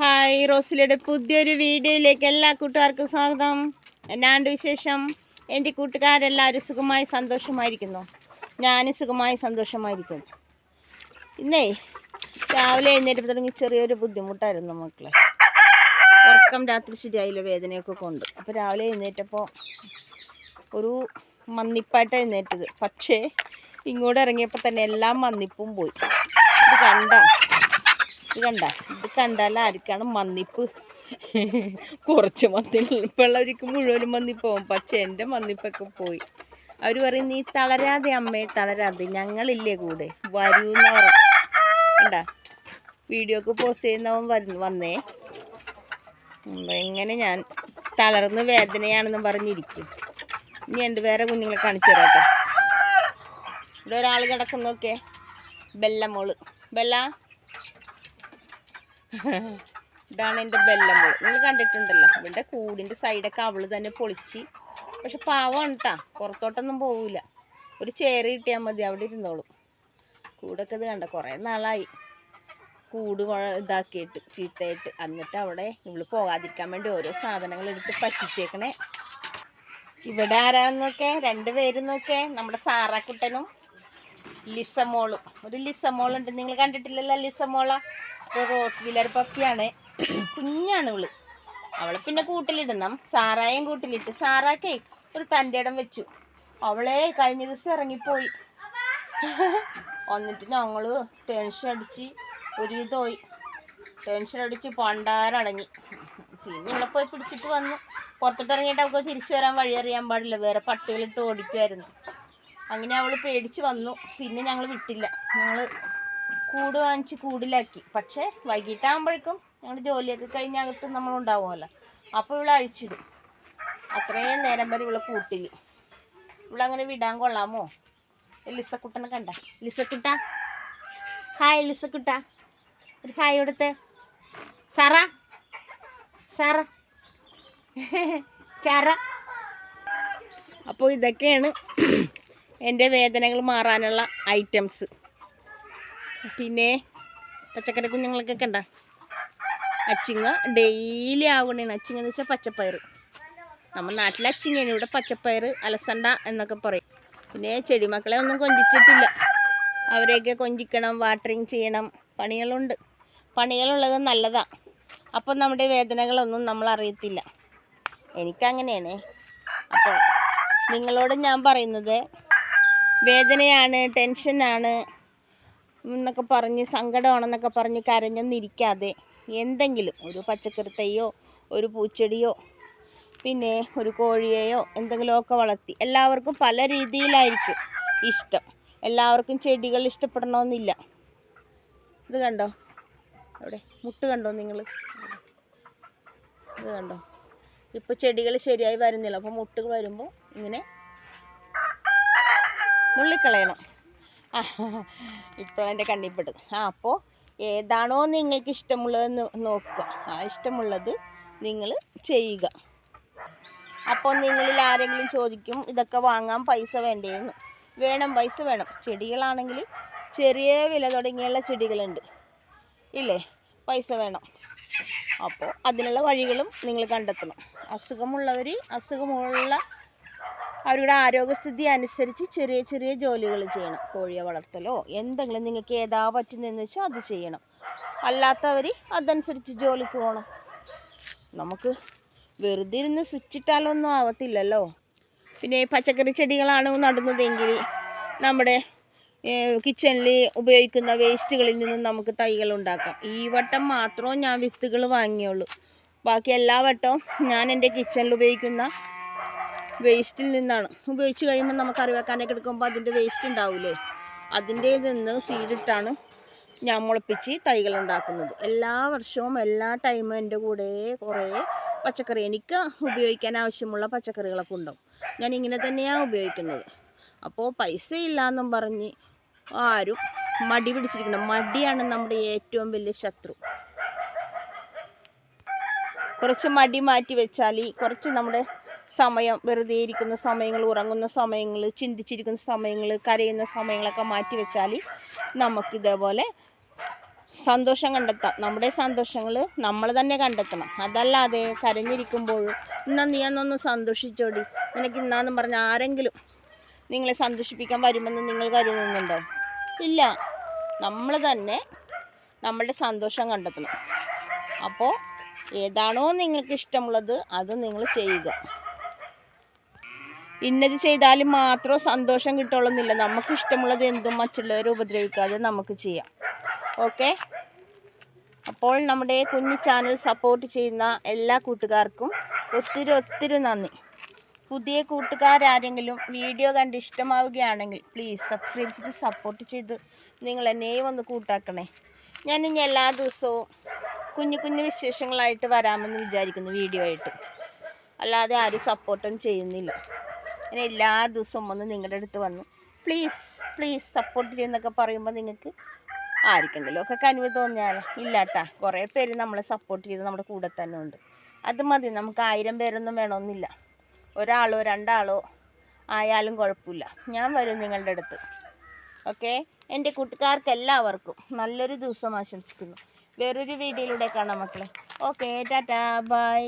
Hi റോസിലയുടെ പുതിയൊരു വീഡിയോയിലേക്ക് എല്ലാ കൂട്ടുകാർക്കും സ്വാഗതം. എന്നാണ്ട് വിശേഷം? എന്റെ കൂട്ടുകാരെല്ലാവരും സുഖമായി സന്തോഷമായിരിക്കുന്നു. ഞാനും സുഖമായി സന്തോഷമായിരിക്കുന്നു. ഇന്നേ രാവിലെ എഴുന്നേറ്റ് തുടങ്ങി ചെറിയൊരു ബുദ്ധിമുട്ടായിരുന്നു മക്കളെ. ഉറക്കം രാത്രി ശരിയായില്ല വേദനയൊക്കെ കൊണ്ട്. അപ്പോൾ രാവിലെ എഴുന്നേറ്റപ്പോൾ ഒരു മന്നിപ്പായിട്ട് എഴുന്നേറ്റത്. പക്ഷേ ഇങ്ങോട്ട് ഇറങ്ങിയപ്പോൾ തന്നെ എല്ലാം മന്നിപ്പും പോയി. ഇത് കണ്ട? ഇത് കണ്ട ഇത് കണ്ടാൽ ആർക്കാണ് മന്നിപ്പ്? കുറച്ച് മന്നിപ്പുള്ളവർക്ക് മുഴുവനും മന്നിപ്പോവും പക്ഷെ എന്റെ മന്നിപ്പൊക്കെ പോയി. അവർ പറയും നീ തളരാതെ അമ്മേ തളരാതെ. ഞങ്ങളില്ലേ കൂടെ. വരൂന്നവർ കണ്ടാ? വീഡിയോക്ക് പോസ്റ്റ് ചെയ്യുന്നവൻ വരുന്നു വന്നേ. എങ്ങനെ ഞാൻ തളർന്ന് വേദനയാണെന്ന് പറഞ്ഞിരിക്കും. ഇനി എന്റെ വേറെ കുഞ്ഞുങ്ങളെ കാണിച്ചു തരാം ഇവിടെ ഒരാൾ കിടക്കുന്നൊക്കെ ബെല്ലമോൾ. ബെല്ല? ഇതാണ് എന്റെ ബെല്ലമോൾ നിങ്ങൾ കണ്ടിട്ടുണ്ടല്ലോ ഇവിടെ കൂടിന്റെ സൈഡൊക്കെ അവൾ തന്നെ പൊളിച്ച്. പക്ഷെ പാവമാണ് കേട്ടാ പുറത്തോട്ടൊന്നും പോവില്ല ഒരു ചേറ് കിട്ടിയാൽ മതി അവിടെ ഇരുന്നോളും. കൂടൊക്കെ ഇത് കണ്ട കുറേ നാളായി. കൂട് ഇതാക്കിയിട്ട് ചീത്തയായിട്ട്. എന്നിട്ട് അവിടെ ഇവൾ പോകാതിരിക്കാൻ വേണ്ടി ഓരോ സാധനങ്ങൾ എടുത്ത് പറ്റിച്ചേക്കണേ. ഇവിടെ ആരാണെന്നൊക്കെ രണ്ട് നോക്കേ നോക്കെ നമ്മുടെ സാറാക്കുട്ടനും ലിസമോളും. ഒരു ലിസമോളുണ്ട്. നിങ്ങൾ കണ്ടിട്ടില്ലല്ലോ ലിസമോള? റോസ് വില്ലർ പപ്പിയാണ്. കുഞ്ഞാണ് ഇവൾ. അവളെ പിന്നെ കൂട്ടിലിടണം. സാറായും കൂട്ടിലിട്ട് സാറാക്കേ ഒരു തന്റെ ഇടം വെച്ചു. അവളെ കഴിഞ്ഞ ദിവസം ഇറങ്ങിപ്പോയി. എന്നിട്ട് ഞങ്ങൾ ടെൻഷൻ അടിച്ച് ഒരു ഒരുവിധമായി. ടെൻഷൻ അടിച്ച് പണ്ടാരടങ്ങി. പിന്നെ ഇവിടെ പോയി പിടിച്ചിട്ട് വന്നു. പുറത്തോട്ട് ഇറങ്ങിയിട്ട് അവൾക്ക് തിരിച്ചു വരാൻ വഴി അറിയാൻ പാടില്ല. വേറെ പട്ടികളിട്ട് ഓടിക്കുമായിരുന്നു അങ്ങനെ അവൾ പേടിച്ച് വന്നു. പിന്നെ ഞങ്ങൾ വിട്ടില്ല. ഞങ്ങൾ കൂട് വാങ്ങിച്ച് കൂടിലാക്കി. പക്ഷേ വൈകിട്ടാകുമ്പോഴേക്കും ഞങ്ങൾ ജോലിയൊക്കെ കഴിഞ്ഞ് അകത്ത് നമ്മൾ ഉണ്ടാവുമല്ലോ അപ്പോൾ ഇവിടെ അഴിച്ചിടും. അത്രയും നേരം വരെ ഇവളെ കൂട്ടിൽ. അങ്ങനെ വിടാൻ കൊള്ളാമോ? ലിസക്കുട്ടനെ കണ്ട. ലിസക്കുട്ട ഹായ് ലിസക്കുട്ട ഒരു ഹായ് കൊടുത്തേ. സാറ? സാറ? ചാറ? അപ്പോൾ ഇതൊക്കെയാണ് എന്റെ വേദനകൾ മാറാനുള്ള ഐറ്റംസ്. പിന്നെ പച്ചക്കറി കുഞ്ഞുങ്ങൾക്കൊക്കെ ഉണ്ട? അച്ചിങ്ങ ഡെയിലി ആവണേണ്. അച്ചിങ്ങ എന്ന് വെച്ചാൽ പച്ചപ്പയർ. നമ്മുടെ നാട്ടിലെ അച്ചിങ്ങയാണ്. ഇവിടെ പച്ചപ്പയർ അലസണ്ട എന്നൊക്കെ പറയും. പിന്നെ ചെടിമക്കളെ ഒന്നും കൊഞ്ചിച്ചിട്ടില്ല. അവരെയൊക്കെ കൊഞ്ചിക്കണം വാട്ടറിങ് ചെയ്യണം. പണികളുണ്ട്. പണികളുള്ളത് നല്ലതാണ് അപ്പം നമ്മുടെ വേദനകളൊന്നും നമ്മൾ അറിയത്തില്ല. എനിക്കങ്ങനെയാണ്. അപ്പോൾ നിങ്ങളോട് ഞാൻ പറയുന്നത് വേദനയാണ് ടെൻഷനാണ് എന്നൊക്കെ പറഞ്ഞ് സങ്കടമാണെന്നൊക്കെ പറഞ്ഞ് കരഞ്ഞൊന്നിരിക്കാതെ എന്തെങ്കിലും ഒരു പച്ചക്കറി തൈയോ ഒരു പൂച്ചെടിയോ പിന്നെ ഒരു കോഴിയെയോ എന്തെങ്കിലുമൊക്കെ വളർത്തി. എല്ലാവർക്കും പല രീതിയിലായിരിക്കും ഇഷ്ടം. എല്ലാവർക്കും ചെടികൾ ഇഷ്ടപ്പെടണമെന്നില്ല. ഇത് കണ്ടോ? അവിടെ മുട്ട് കണ്ടോ നിങ്ങൾ ഇത് കണ്ടോ? ഇപ്പോൾ ചെടികൾ ശരിയായി വരുന്നില്ല. അപ്പോൾ മുട്ടുകൾ വരുമ്പോൾ ഇങ്ങനെ മുള്ളിക്കളയണം. ആ ഇപ്പോഴാണ് എന്റെ കണ്ണിൽപ്പെട്ടത്. ആ അപ്പോൾ ഏതാണോ നിങ്ങൾക്ക് ഇഷ്ടമുള്ളതെന്ന് നോക്കുക. ആ ഇഷ്ടമുള്ളത് നിങ്ങൾ ചെയ്യുക. അപ്പോൾ നിങ്ങളിൽ ആരെങ്കിലും ചോദിക്കും ഇതൊക്കെ വാങ്ങാൻ പൈസ വേണ്ടേന്ന്. വേണം പൈസ വേണം. ചെടികളാണെങ്കിൽ ചെറിയ വില തുടങ്ങിയുള്ള ചെടികളുണ്ട്. ഇല്ലേ? പൈസ വേണം. അപ്പോൾ അതിനുള്ള വഴികളും നിങ്ങൾ കണ്ടെത്തണം. അസുഖമുള്ളവർ അസുഖമുള്ള അവരുടെ ആരോഗ്യസ്ഥിതി അനുസരിച്ച് ചെറിയ ചെറിയ ജോലികൾ ചെയ്യണം. കോഴിയെ വളർത്തലോ എന്തെങ്കിലും നിങ്ങൾക്ക് ഏതാ പറ്റുന്നതെന്ന് വെച്ചാൽ അത് ചെയ്യണം. അല്ലാത്തവർ അതനുസരിച്ച് ജോലിക്ക് പോകണം നമുക്ക് വെറുതെ ഇരുന്ന് സ്വിച്ചിട്ടാലൊന്നും ആവത്തില്ലല്ലോ. പിന്നെ പച്ചക്കറി ചെടികളാണ് നടുന്നതെങ്കിൽ നമ്മുടെ കിച്ചണിൽ ഉപയോഗിക്കുന്ന വേസ്റ്റുകളിൽ നിന്നും നമുക്ക് തൈകൾ ഉണ്ടാക്കാം. ഈ വട്ടം മാത്രം ഞാൻ വിത്തുകൾ വാങ്ങിയുള്ളൂ. ബാക്കി എല്ലാ വട്ടവും ഞാൻ എന്റെ കിച്ചണിൽ ഉപയോഗിക്കുന്ന വേസ്റ്റിൽ നിന്നാണ്. ഉപയോഗിച്ച് കഴിയുമ്പോൾ നമുക്ക് കറി വെക്കാനൊക്കെ എടുക്കുമ്പോൾ അതിന്റെ വേസ്റ്റ് ഉണ്ടാവില്ലേ അതിന്റെ നിന്ന് സീഡിട്ടാണ് ഞാൻ മുളപ്പിച്ച് തൈകൾ ഉണ്ടാക്കുന്നത്. എല്ലാ വർഷവും എല്ലാ ടൈമും എന്റെ കൂടെ കുറേ പച്ചക്കറി എനിക്ക് ഉപയോഗിക്കാൻ ആവശ്യമുള്ള പച്ചക്കറികളൊക്കെ ഉണ്ടാവും. ഞാൻ ഇങ്ങനെ തന്നെയാണ് ഉപയോഗിക്കുന്നത്. അപ്പോൾ പൈസ ഇല്ലയെന്നും പറഞ്ഞ് ആരും മടി പിടിച്ചിരിക്കണം മടിയാണ് നമ്മുടെ ഏറ്റവും വലിയ ശത്രു. കുറച്ച് മടി മാറ്റി വെച്ചാൽ കുറച്ച് നമ്മുടെ സമയം വെറുതെ ഇരിക്കുന്ന സമയങ്ങൾ ഉറങ്ങുന്ന സമയങ്ങൾ ചിന്തിച്ചിരിക്കുന്ന സമയങ്ങൾ കരയുന്ന സമയങ്ങളൊക്കെ മാറ്റി വെച്ചാൽ നമുക്കിതേപോലെ സന്തോഷം കണ്ടെത്താം. നമ്മുടെ സന്തോഷങ്ങൾ നമ്മൾ തന്നെ കണ്ടെത്തണം. അതല്ലാതെ കരഞ്ഞിരിക്കുമ്പോഴും ഇന്നാ നീ എന്നൊന്ന് സന്തോഷിച്ചോടി. നിനക്ക് ഇന്നാന്ന് പറഞ്ഞ ആരെങ്കിലും നിങ്ങളെ സന്തോഷിപ്പിക്കാൻ വരുമെന്ന് നിങ്ങൾ കരുതുന്നുണ്ടോ? ഇല്ല. നമ്മൾ തന്നെ നമ്മളുടെ സന്തോഷം കണ്ടെത്തണം. അപ്പോൾ ഏതാണോ നിങ്ങൾക്ക് ഇഷ്ടമുള്ളത് അത് നിങ്ങൾ ചെയ്യുക. ഇന്നത് ചെയ്താൽ മാത്രം സന്തോഷം കിട്ടുള്ളന്നില്ല. നമുക്ക് ഇഷ്ടമുള്ളത് എന്തും മറ്റുള്ളവരെ ഉപദ്രവിക്കാതെ നമുക്ക് ചെയ്യാം. ഓക്കെ? അപ്പോൾ നമ്മുടെ കുഞ്ഞു ചാനൽ സപ്പോർട്ട് ചെയ്യുന്ന എല്ലാ കൂട്ടുകാർക്കും ഒത്തിരി ഒത്തിരി നന്ദി. പുതിയ കൂട്ടുകാരാരെങ്കിലും വീഡിയോ കണ്ട് ഇഷ്ടമാവുകയാണെങ്കിൽ പ്ലീസ് സബ്സ്ക്രൈബ് ചെയ്ത് സപ്പോർട്ട് ചെയ്ത് നിങ്ങൾ എന്നെയും ഒന്ന് കൂട്ടാക്കണേ. ഞാൻ ഇനി എല്ലാ ദിവസവും കുഞ്ഞു കുഞ്ഞു വിശേഷങ്ങളായിട്ട് വരാമെന്ന് വിചാരിക്കുന്നു വീഡിയോ ആയിട്ട്. അല്ലാതെ ആരും സപ്പോർട്ടൊന്നും ചെയ്യുന്നില്ല. ഞാൻ എല്ലാ ദിവസവും വന്ന് നിങ്ങളുടെ അടുത്ത് വന്നു പ്ലീസ് പ്ലീസ് സപ്പോർട്ട് ചെയ്യുന്നൊക്കെ പറയുമ്പോൾ നിങ്ങൾക്ക് ആർക്കെങ്കിലും ഒക്കെ കനിവ് തോന്നിയാൽ ഇല്ലാട്ടാ. കുറേ പേര് നമ്മളെ സപ്പോർട്ട് ചെയ്ത് നമ്മുടെ കൂടെ തന്നെ ഉണ്ട്. അത് മതി നമുക്ക് ആയിരം പേരൊന്നും വേണമെന്നില്ല ഒരാളോ രണ്ടാളോ ആയാലും കുഴപ്പമില്ല ഞാൻ വരും നിങ്ങളുടെ അടുത്ത്. ഓക്കെ എന്റെ കൂട്ടുകാർക്ക് എല്ലാവർക്കും നല്ലൊരു ദിവസം ആശംസിക്കുന്നു. വേറൊരു വീഡിയോയിലൂടെ കാണാം മക്കളെ. Okay tata bye